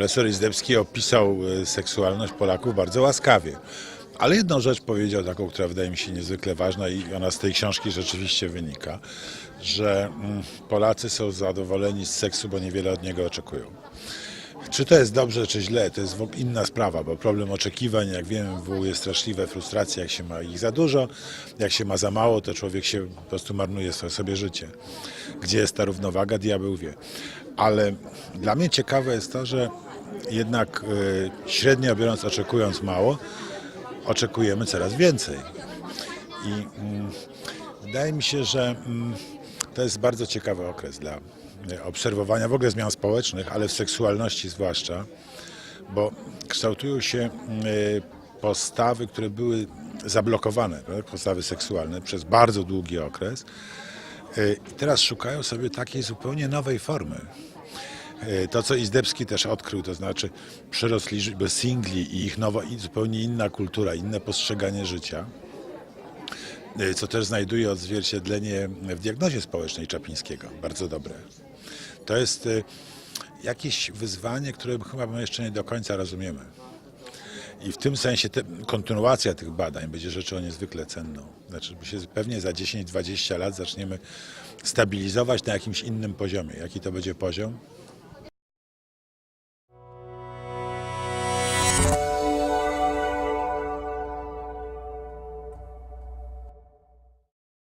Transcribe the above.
Profesor Izdebski opisał e, seksualność Polaków bardzo łaskawie. Ale jedną rzecz powiedział taką, która wydaje mi się niezwykle ważna i ona z tej książki rzeczywiście wynika, że mm, Polacy są zadowoleni z seksu, bo niewiele od niego oczekują. Czy to jest dobrze, czy źle, to jest inna sprawa, bo problem oczekiwań, jak wiemy, wywołuje straszliwe frustracje, jak się ma ich za dużo, jak się ma za mało, to człowiek się po prostu marnuje sobie życie. Gdzie jest ta równowaga, diabeł wie. Ale dla mnie ciekawe jest to, że jednak y, średnio biorąc, oczekując mało, oczekujemy coraz więcej. I mm, wydaje mi się, że mm, to jest bardzo ciekawy okres dla e, obserwowania w ogóle zmian społecznych, ale w seksualności zwłaszcza, bo kształtują się e, postawy, które były zablokowane, postawy seksualne przez bardzo długi okres e, i teraz szukają sobie takiej zupełnie nowej formy. E, To, co Izdebski też odkrył, to znaczy przyrost liczby singli i ich nowa, zupełnie inna kultura, inne postrzeganie życia, e, co też znajduje odzwierciedlenie w diagnozie społecznej Czaplińskiego, bardzo dobre. To jest e, jakieś wyzwanie, które chyba my jeszcze nie do końca rozumiemy. I w tym sensie te, kontynuacja tych badań będzie rzeczą niezwykle cenną. Znaczy, się pewnie za 10-20 lat zaczniemy stabilizować na jakimś innym poziomie. Jaki to będzie poziom?